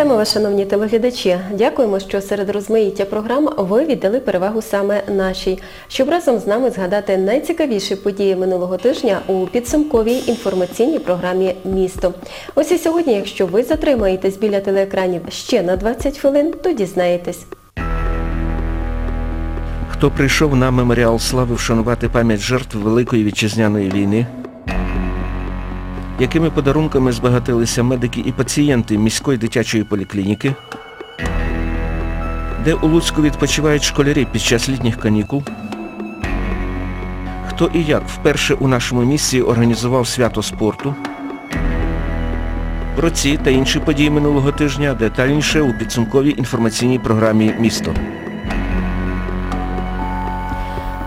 Вітаємо вас, шановні телеглядачі. Дякуємо, що серед розмаїття програм ви віддали перевагу саме нашій, щоб разом з нами згадати найцікавіші події минулого тижня у підсумковій інформаційній програмі Місто. Ось і сьогодні, якщо ви затримаєтесь біля телеекранів ще на 20 хвилин, то дізнаєтесь. Хто прийшов на меморіал слави вшанувати пам'ять жертв Великої вітчизняної війни? Якими подарунками збагатилися медики і пацієнти міської дитячої поліклініки? Де у Луцьку відпочивають школярі під час літніх канікул? Хто і як вперше у нашому місті організував свято спорту? Про ці та інші події минулого тижня детальніше у підсумковій інформаційній програмі «Місто».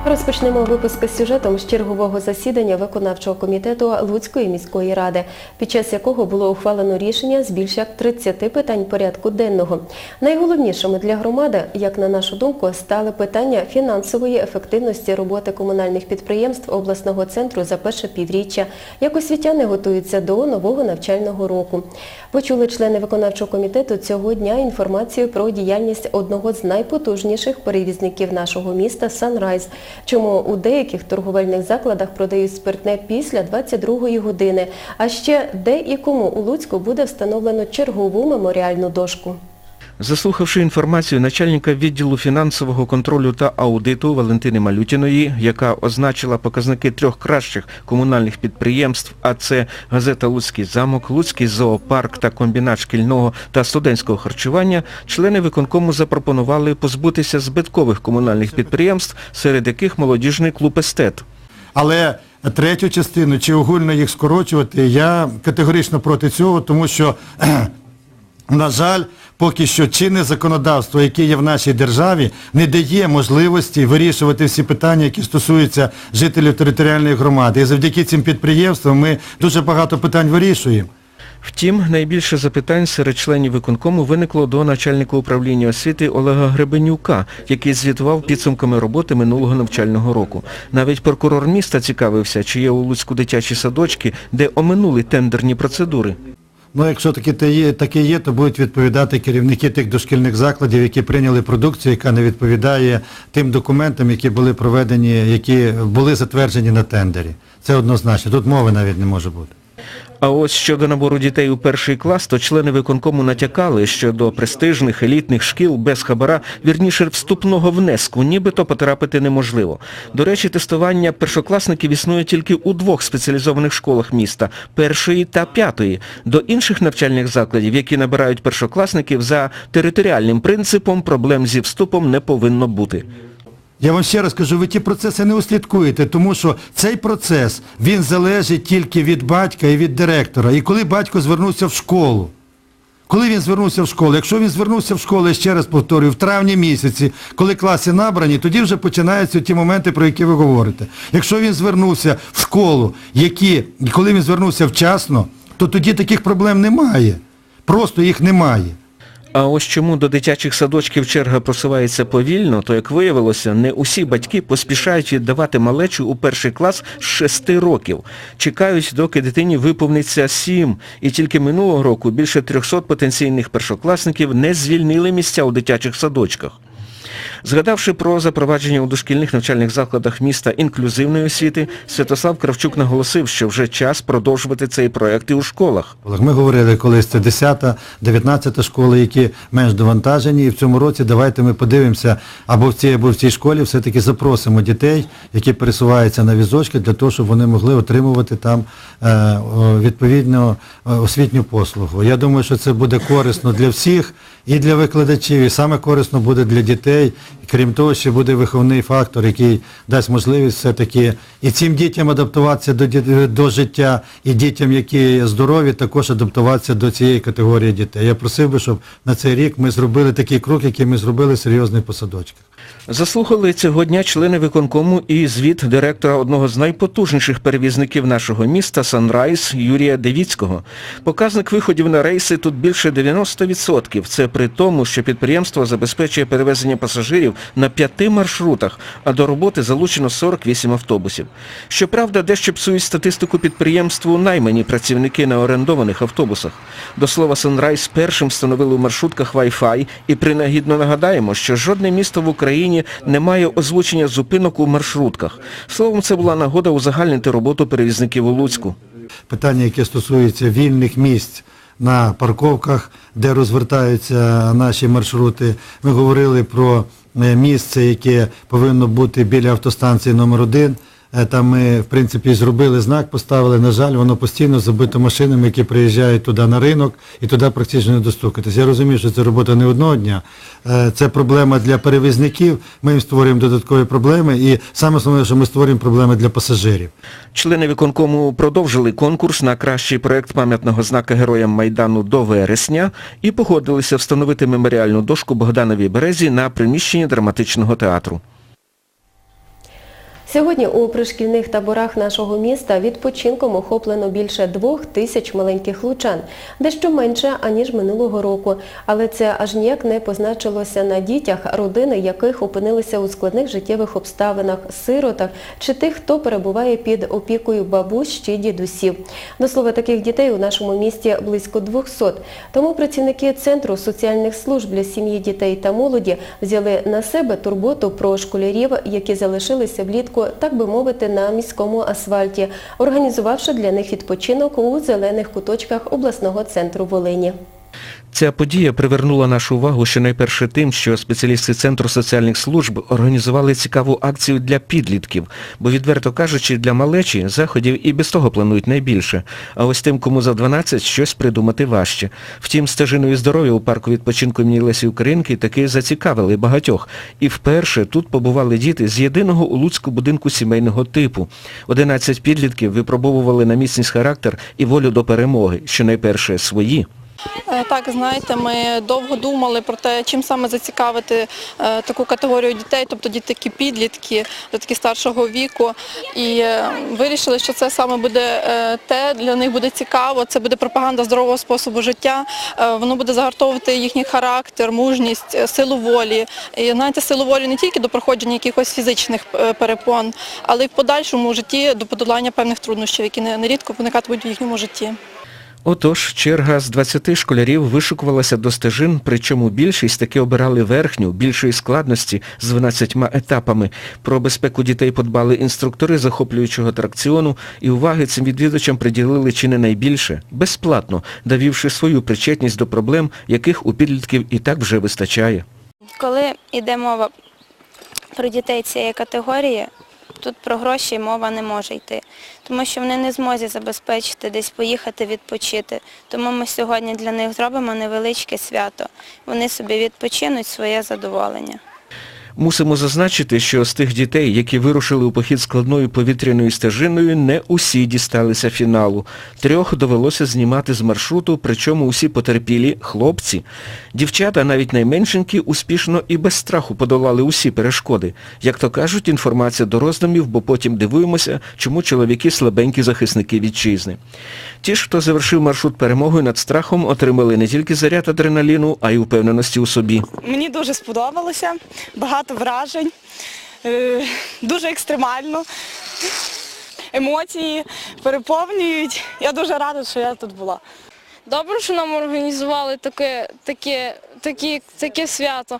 Розпочнемо випуск з сюжетом з чергового засідання виконавчого комітету Луцької міської ради, під час якого було ухвалено рішення з більш як 30 питань порядку денного. Найголовнішими для громади, як на нашу думку, стали питання фінансової ефективності роботи комунальних підприємств обласного центру за перше півріччя, як освітяни готуються до нового навчального року. Почули члени виконавчого комітету цього дня інформацію про діяльність одного з найпотужніших перевізників нашого міста «Санрайз», чому у деяких торговельних закладах продають спиртне після 22-ї години, а ще де і кому у Луцьку буде встановлено чергову меморіальну дошку. Заслухавши інформацію начальника відділу фінансового контролю та аудиту Валентини Малютіної, яка означила показники трьох кращих комунальних підприємств, а це газета Луцький замок, Луцький зоопарк та комбінат шкільного та студентського харчування, члени виконкому запропонували позбутися збиткових комунальних підприємств, серед яких молодіжний клуб «Естет». Але третю частину чи огульно їх скорочувати, я категорично проти цього, тому що, на жаль, поки що чинне законодавство, яке є в нашій державі, не дає можливості вирішувати всі питання, які стосуються жителів територіальної громади. І завдяки цим підприємствам ми дуже багато питань вирішуємо. Втім, найбільше запитань серед членів виконкому виникло до начальника управління освіти Олега Гребенюка, який звітував підсумками роботи минулого навчального року. Навіть прокурор міста цікавився, чи є у Луцьку дитячі садочки, де оминули тендерні процедури. Ну, якщо таке те є, таке є, то будуть відповідати керівники тих дошкільних закладів, які прийняли продукцію, яка не відповідає тим документам, які були проведені, які були затверджені на тендері. Це однозначно. Тут мови навіть не може бути. А ось щодо набору дітей у перший клас, то члени виконкому натякали, що до престижних елітних шкіл без хабара, вірніше вступного внеску, нібито потрапити неможливо. До речі, тестування першокласників існує тільки у двох спеціалізованих школах міста – першої та п'ятої. До інших навчальних закладів, які набирають першокласників за територіальним принципом, проблем зі вступом не повинно бути. Я вам ще раз кажу, ви ті процеси не услідкуєте, тому що цей процес, він залежить тільки від батька і від директора. І коли батько звернувся в школу, коли він звернувся в школу, якщо він звернувся в школу, я ще раз повторюю, в травні місяці, коли класи набрані, тоді вже починаються ті моменти, про які ви говорите. Якщо він звернувся в школу, які, коли він звернувся вчасно, то тоді таких проблем немає. Просто їх немає. А ось чому до дитячих садочків черга просувається повільно, то, як виявилося, не усі батьки поспішають віддавати малечу у перший клас з 6 років. Чекають, доки дитині виповниться 7. І тільки минулого року більше 300 потенційних першокласників не звільнили місця у дитячих садочках. Згадавши про запровадження у дошкільних навчальних закладах міста інклюзивної освіти, Святослав Кравчук наголосив, що вже час продовжувати цей проект і у школах. Ми говорили колись, це 10-та, 19-та школи, які менш довантажені, і в цьому році давайте ми подивимося, або в цій, або в цій школі все-таки запросимо дітей, які пересуваються на візочки, для того, щоб вони могли отримувати там е, о, відповідно е, освітню послугу. Я думаю, що це буде корисно для всіх, і для викладачів, і саме корисно буде для дітей. Крім того, ще буде виховний фактор, який дасть можливість все-таки і цим дітям адаптуватися до, до життя, і дітям, які здорові, також адаптуватися до цієї категорії дітей. Я просив би, щоб на цей рік ми зробили такий крок, який ми зробили в серйозних садочках. Заслухали цього дня члени виконкому і звіт директора одного з найпотужніших перевізників нашого міста «Санрайз» Юрія Девіцького. Показник виходів на рейси тут більше 90%. Це при тому, що підприємство забезпечує перевезення пасажирів на п'яти маршрутах, а до роботи залучено 48 автобусів. Щоправда, дещо псують статистику підприємству наймані працівники на орендованих автобусах. До слова, «Санрайз» першим встановили у маршрутках Wi-Fi і принагідно нагадаємо, що жодне місто в Україні не має озвучення зупинок у маршрутках. Словом, це була нагода узагальнити роботу перевізників у Луцьку. Питання, яке стосується вільних місць на парковках, де розвертаються наші маршрути. Ми говорили про е, місце, яке повинно бути біля автостанції номер 1 Там ми, в принципі, зробили знак, поставили. На жаль, воно постійно забито машинами, які приїжджають туди на ринок і туди практично не достукатись. Я розумію, що це робота не одного дня. Е, Це проблема для перевізників. Ми їм створюємо додаткові проблеми. І саме основне, що ми створюємо проблеми для пасажирів. Члени виконкому продовжили конкурс на кращий проект пам'ятного знака Героям Майдану до вересня і погодилися встановити меморіальну дошку Богдановій Березі на приміщенні драматичного театру. Сьогодні у пришкільних таборах нашого міста відпочинком охоплено більше двох тисяч маленьких лучан, дещо менше, аніж минулого року. Але це аж ніяк не позначилося на дітях, родини яких опинилися у складних життєвих обставинах, сиротах чи тих, хто перебуває під опікою бабусь чи дідусів. До слова, таких дітей у нашому місті близько 200. Тому працівники Центру соціальних служб для сім'ї, дітей та молоді взяли на себе турботу про школярів, які залишилися влітку так би мовити, на міському асфальті, організувавши для них відпочинок у зелених куточках обласного центру Волині. Ця подія привернула нашу увагу ще найперше тим, що спеціалісти Центру соціальних служб організували цікаву акцію для підлітків, бо, відверто кажучи, для малечі заходів і без того планують найбільше, а ось тим, кому за 12, щось придумати важче. Втім, стежиною здоров'я у парку відпочинку імені Лесі Українки таки зацікавили багатьох. І вперше тут побували діти з єдиного у Луцьку будинку сімейного типу. 11 підлітків випробовували на міцність характер і волю до перемоги, що найперше свої. Е, Так, знаєте, ми довго думали про те, чим саме зацікавити е, таку категорію дітей, тобто діти такі підлітки, такі старшого віку. І е, вирішили, що це саме буде те, для них буде цікаво, це буде пропаганда здорового способу життя, воно буде загартовувати їхній характер, мужність, силу волі. І знаєте, силу волі не тільки до проходження якихось фізичних перепон, але й в подальшому житті до подолання певних труднощів, які нерідко виникатимуть в їхньому житті. Отож, черга з 20 школярів вишукувалася до стежин, причому більшість таки обирали верхню, більшої складності з 12 етапами. Про безпеку дітей подбали інструктори захоплюючого атракціону і уваги цим відвідувачам приділили чи не найбільше, безплатно, довівши свою причетність до проблем, яких у підлітків і так вже вистачає. Коли йде мова про дітей цієї категорії, тут про гроші мова не може йти, тому що вони не зможуть забезпечити десь поїхати відпочити. Тому ми сьогодні для них зробимо невеличке свято. Вони собі відпочинуть своє задоволення. Мусимо зазначити, що з тих дітей, які вирушили у похід складною повітряною стежиною, не усі дісталися фіналу. Трьох довелося знімати з маршруту, причому усі потерпілі хлопці. Дівчата, навіть найменшенькі, успішно і без страху подолали усі перешкоди. Як то кажуть, інформація до роздумів, бо потім дивуємося, чому чоловіки слабенькі захисники вітчизни. Ті ж, хто завершив маршрут перемогою над страхом, отримали не тільки заряд адреналіну, а й упевненості у собі. Мені дуже сподобалося, багато вражень, е, дуже екстремально. Емоції переповнюють. Я дуже рада, що я тут була. Добре, що нам організували таке, таке, таке, таке свято.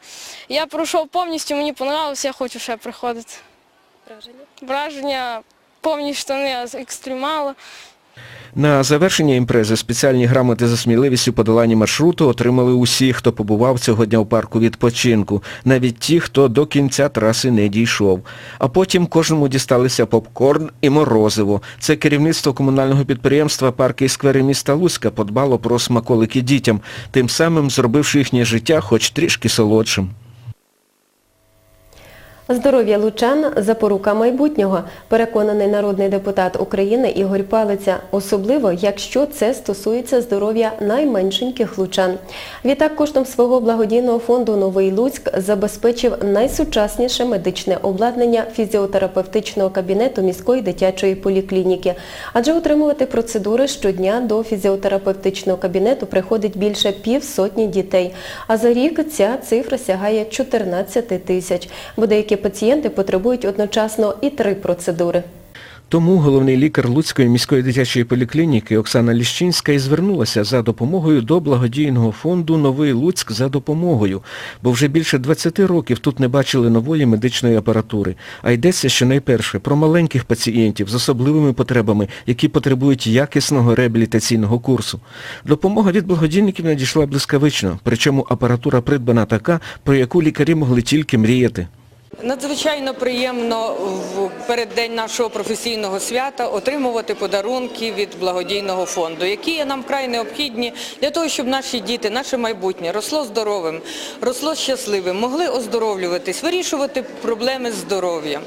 Я пройшов повністю, мені понравилось, я хочу ще приходити. Враження? Враження, повні штани з екстремала. На завершення імпрези спеціальні грамоти за сміливість у подоланні маршруту отримали усі, хто побував цього дня у парку відпочинку, навіть ті, хто до кінця траси не дійшов. А потім кожному дісталися попкорн і морозиво. Це керівництво комунального підприємства «Парки і сквери міста Луцька» подбало про смаколики дітям, тим самим зробивши їхнє життя хоч трішки солодшим. Здоров'я лучан – запорука майбутнього, переконаний народний депутат України Ігор Палиця, особливо, якщо це стосується здоров'я найменшеньких лучан. Відтак, коштом свого благодійного фонду «Новий Луцьк» забезпечив найсучасніше медичне обладнання фізіотерапевтичного кабінету міської дитячої поліклініки. Адже отримувати процедури щодня до фізіотерапевтичного кабінету приходить більше півсотні дітей. А за рік ця цифра сягає 14 тисяч, бо деякі пацієнти потребують одночасно і три процедури. Тому головний лікар Луцької міської дитячої поліклініки Оксана Ліщинська і звернулася за допомогою до благодійного фонду «Новий Луцьк за допомогою», бо вже більше 20 років тут не бачили нової медичної апаратури. А йдеться щонайперше про маленьких пацієнтів з особливими потребами, які потребують якісного реабілітаційного курсу. Допомога від благодійників надійшла блискавично, причому апаратура придбана така, про яку лікарі могли тільки мріяти. Надзвичайно приємно в переддень нашого професійного свята отримувати подарунки від благодійного фонду, які є нам вкрай необхідні для того, щоб наші діти, наше майбутнє росло здоровим, росло щасливим, могли оздоровлюватись, вирішувати проблеми з здоров'ям.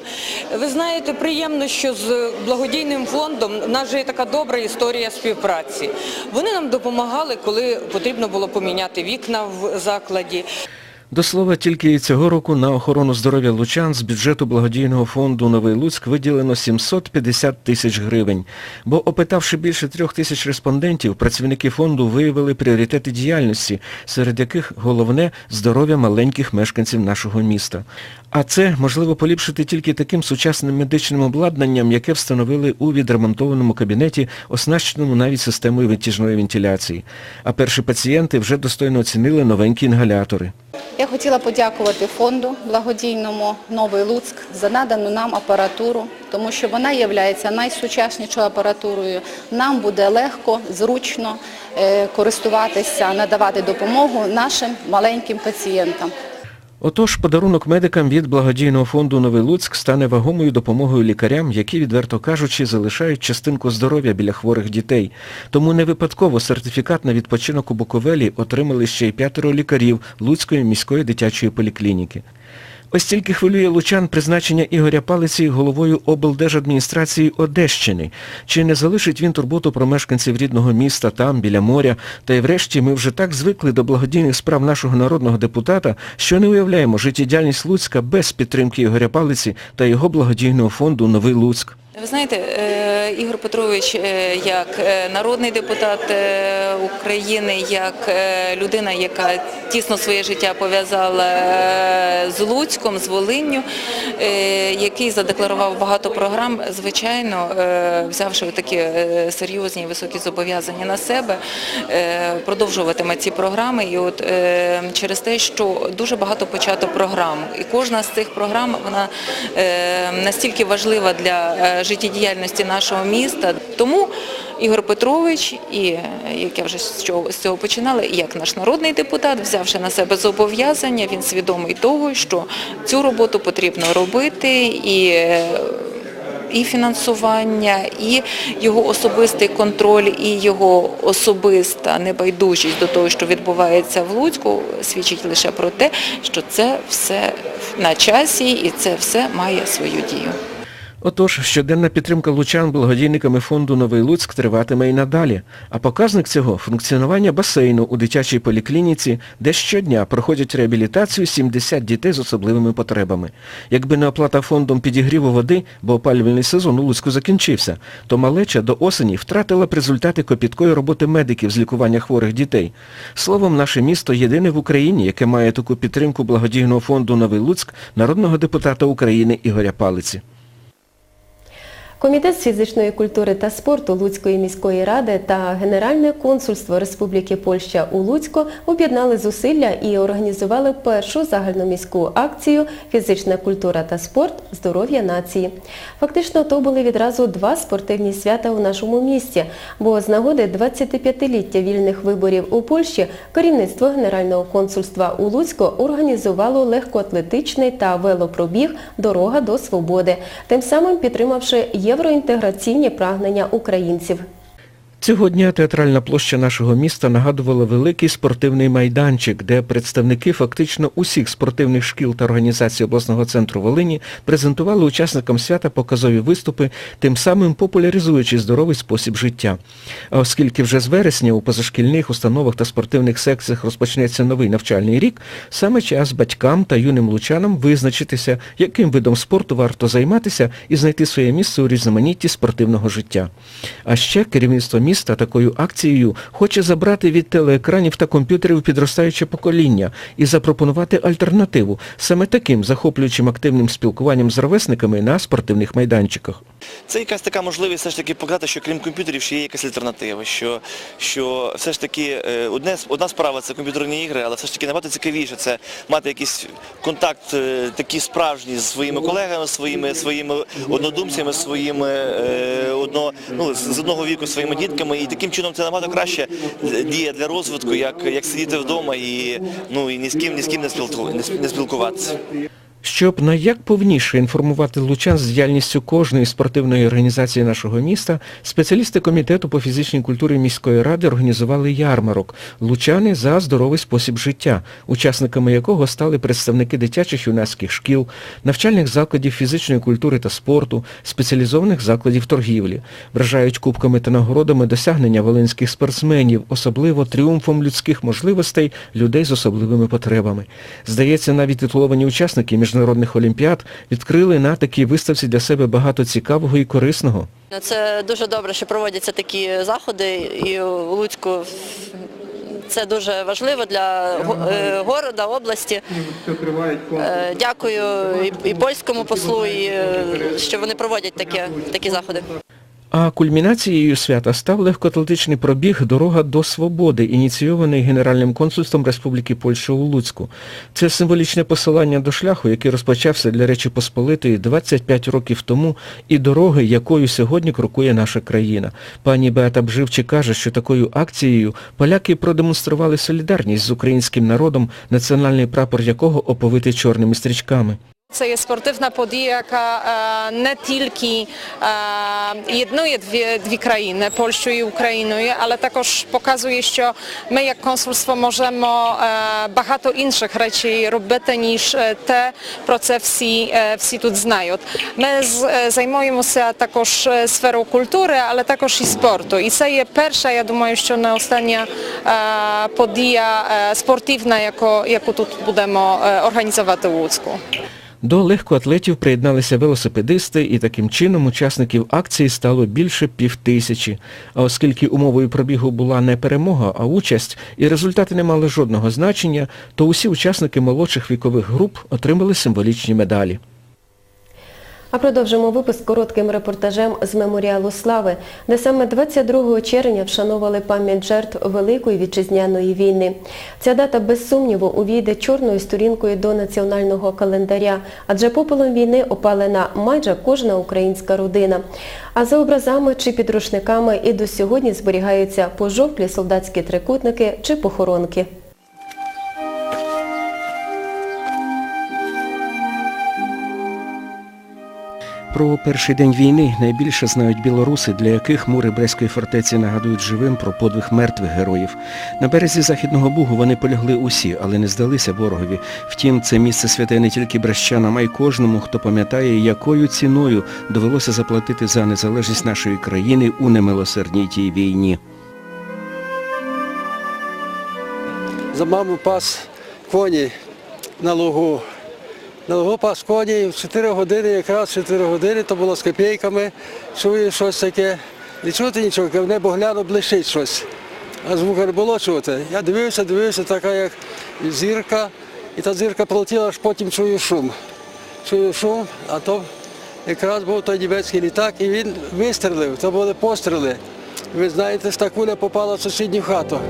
Ви знаєте, приємно, що з благодійним фондом в нас же є така добра історія співпраці. Вони нам допомагали, коли потрібно було поміняти вікна в закладі. До слова, тільки цього року на охорону здоров'я лучан з бюджету благодійного фонду «Новий Луцьк» виділено 750 тисяч гривень. Бо опитавши більше трьох тисяч респондентів, працівники фонду виявили пріоритети діяльності, серед яких головне – здоров'я маленьких мешканців нашого міста. А це можливо поліпшити тільки таким сучасним медичним обладнанням, яке встановили у відремонтованому кабінеті, оснащеному навіть системою витяжної вентиляції. А перші пацієнти вже достойно оцінили новенькі інгалятори. Я хотіла подякувати фонду благодійному Новий Луцьк за надану нам апаратуру, тому що вона є найсучаснішою апаратурою. Нам буде легко, зручно е, користуватися, надавати допомогу нашим маленьким пацієнтам. Отож, подарунок медикам від благодійного фонду «Новий Луцьк» стане вагомою допомогою лікарям, які, відверто кажучи, залишають частинку здоров'я біля хворих дітей. Тому не випадково сертифікат на відпочинок у Буковелі отримали ще й п'ятеро лікарів Луцької міської дитячої поліклініки. Ось тільки хвилює лучан призначення Ігоря Палиці головою облдержадміністрації Одещини. Чи не залишить він турботу про мешканців рідного міста там, біля моря? Та й врешті ми вже так звикли до благодійних справ нашого народного депутата, що не уявляємо життєдяльність Луцька без підтримки Ігоря Палиці та його благодійного фонду «Новий Луцьк». Ви знаєте, е, Ігор Петрович, е, як е, народний депутат України, як людина, яка тісно своє життя пов'язала з Луцьком, з Волинню, який задекларував багато програм, звичайно, взявши такі серйозні і високі зобов'язання на себе, продовжуватиме ці програми. І от через те, що дуже багато почато програм, і кожна з цих програм вона настільки важлива для життєдіяльності нашого міста. Тому Ігор Петрович, і е, як я вже з цього, починала, як наш народний депутат, взявши на себе зобов'язання, він свідомий того, що цю роботу потрібно робити і. е, і фінансування, і його особистий контроль, і його особиста небайдужість до того, що відбувається в Луцьку, свідчить лише про те, що це все на часі і це все має свою дію. Отож, щоденна підтримка лучан благодійниками фонду «Новий Луцьк» триватиме і надалі. А показник цього – функціонування басейну у дитячій поліклініці, де щодня проходять реабілітацію 70 дітей з особливими потребами. Якби не оплата фондом підігріву води, бо опалювальний сезон у Луцьку закінчився, то малеча до осені втратила б результати копіткої роботи медиків з лікування хворих дітей. Словом, наше місто єдине в Україні, яке має таку підтримку благодійного фонду «Новий Луцьк» народного депутата України Ігоря Палиці. Комітет з фізичної культури та спорту Луцької міської ради та Генеральне консульство Республіки Польща у Луцьку об'єднали зусилля і організували першу загальноміську акцію «Фізична культура та спорт. Здоров'я нації». Фактично, то були відразу два спортивні свята у нашому місті, бо з нагоди 25-ліття вільних виборів у Польщі керівництво Генерального консульства у Луцьку організувало легкоатлетичний та велопробіг «Дорога до свободи», тим самим підтримавши євроінтеграційні прагнення українців. Цього дня театральна площа нашого міста нагадувала великий спортивний майданчик, де представники фактично усіх спортивних шкіл та організацій обласного центру Волині презентували учасникам свята показові виступи, тим самим популяризуючи здоровий спосіб життя. А оскільки вже з вересня у позашкільних установах та спортивних секціях розпочнеться новий навчальний рік, саме час батькам та юним лучанам визначитися, яким видом спорту варто займатися і знайти своє місце у різноманітті спортивного життя. А ще керівництво міста такою акцією хоче забрати від телеекранів та комп'ютерів підростаюче покоління і запропонувати альтернативу саме таким захоплюючим активним спілкуванням з ровесниками на спортивних майданчиках. Це якась така можливість все ж таки показати, що крім комп'ютерів ще є якась альтернатива, що, що все ж таки е, одне, одна справа це комп'ютерні ігри, але все ж таки набагато цікавіше це мати якийсь контакт е, такий справжній з своїми колегами, своїми, своїми однодумцями, своїми е, одно, ну, з одного віку своїми дітками. І таким чином це набагато краще діє для розвитку, як, як сидіти вдома і, ну, і ні з ким, ні з ким не спілкуватися. Щоб на як повніше інформувати лучан з діяльністю кожної спортивної організації нашого міста, спеціалісти комітету по фізичній культурі міської ради організували ярмарок Лучани за здоровий спосіб життя, учасниками якого стали представники дитячих юнацьких шкіл, навчальних закладів фізичної культури та спорту, спеціалізованих закладів торгівлі. Вражають кубками та нагородами досягнення волинських спортсменів, особливо тріумфом людських можливостей людей з особливими потребами. Здається, навіть титуловані учасники міжнародних олімпіад відкрили на такій виставці для себе багато цікавого і корисного. Це дуже добре, що проводяться такі заходи і у Луцьку це дуже важливо для е, города, області. Е, Дякую і, і польському послу, і, е, що вони проводять такі, такі заходи. А кульмінацією свята став легкоатлетичний пробіг «Дорога до свободи», ініційований Генеральним консульством Республіки Польща у Луцьку. Це символічне посилання до шляху, який розпочався для Речі Посполитої 25 років тому, і дороги, якою сьогодні крокує наша країна. Пані Беата Бживчі каже, що такою акцією поляки продемонстрували солідарність з українським народом, національний прапор якого оповитий чорними стрічками. Це є спортивна подія, яка е, не тільки е, єднує дві, дві країни, Польщу і Україною, але також показує, що ми як консульство можемо е, багато інших речей робити, ніж е, те, про це всі, е, всі тут знають. Ми з, е, займаємося також е, сферою культури, але також і спорту. І це є перша, я думаю, що не остання е, подія е, спортивна, яку, яку тут будемо е, організувати у Луцьку. До легкоатлетів приєдналися велосипедисти і таким чином учасників акції стало більше півтисячі. А оскільки умовою пробігу була не перемога, а участь, і результати не мали жодного значення, то усі учасники молодших вікових груп отримали символічні медалі. А продовжимо випуск коротким репортажем з меморіалу слави, де саме 22 червня вшановували пам'ять жертв Великої вітчизняної війни. Ця дата без сумніву увійде чорною сторінкою до національного календаря, адже попелом війни опалена майже кожна українська родина. А за образами чи підручниками і до сьогодні зберігаються пожовклі солдатські трикутники чи похоронки. Про перший день війни найбільше знають білоруси, для яких мури Брестської фортеці нагадують живим про подвиг мертвих героїв. На березі Західного Бугу вони полягли усі, але не здалися ворогові. Втім, це місце святе не тільки брещанам, а й кожному, хто пам'ятає, якою ціною довелося заплатити за незалежність нашої країни у немилосердній тій війні. за маму пас коні на лугу. На лугу пас коні в 4 години, якраз 4 години, то було з копійками, чую щось таке. Не чути нічого, в небо гляну, блищить щось. А звука не було чути. Я дивився, дивився, така як зірка, і та зірка полетіла, аж потім чую шум. Чую шум, а то якраз був той німецький літак, і він вистрілив, це були постріли. Ви знаєте, що та куля попала в сусідню хату.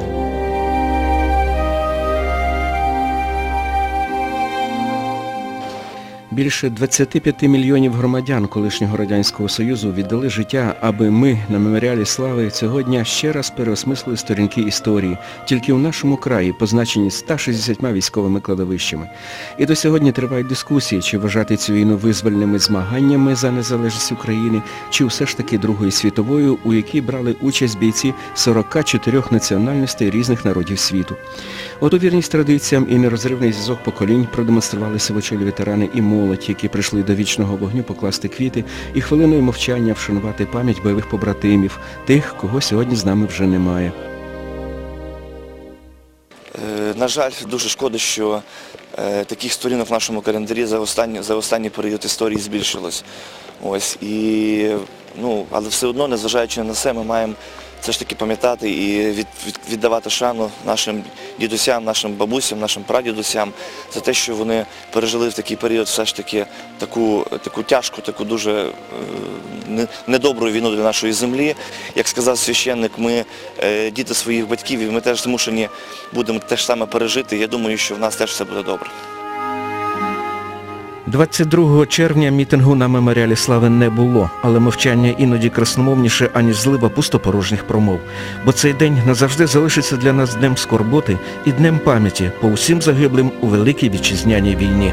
Більше 25 мільйонів громадян колишнього Радянського Союзу віддали життя, аби ми на меморіалі слави цього дня ще раз переосмислили сторінки історії, тільки у нашому краї, позначені 160 військовими кладовищами. І до сьогодні тривають дискусії, чи вважати цю війну визвольними змаганнями за незалежність України, чи все ж таки Другою світовою, у якій брали участь бійці 44 національностей різних народів світу. От у вірність традиціям і нерозривний зв'язок поколінь продемонстрували сивочолі ветерани і молодь, які прийшли до вічного вогню покласти квіти і хвилиною мовчання вшанувати пам'ять бойових побратимів, тих, кого сьогодні з нами вже немає. Е, На жаль, дуже шкода, що е, таких сторінок в нашому календарі за останній, за останній період історії збільшилось. Ось, і, ну, але все одно, незважаючи на це, ми маємо все ж таки пам'ятати і від, від- віддавати шану нашим дідусям, нашим бабусям, нашим прадідусям за те, що вони пережили в такий період все ж таки таку, таку тяжку, таку дуже е, не- недобру війну для нашої землі. Як сказав священник, ми е, діти своїх батьків, і ми теж змушені будемо те ж саме пережити. Я думаю, що в нас теж все буде добре. 22 червня мітингу на меморіалі слави не було, але мовчання іноді красномовніше, аніж злива пустопорожніх промов. Бо цей день назавжди залишиться для нас днем скорботи і днем пам'яті по усім загиблим у Великій Вітчизняній війні.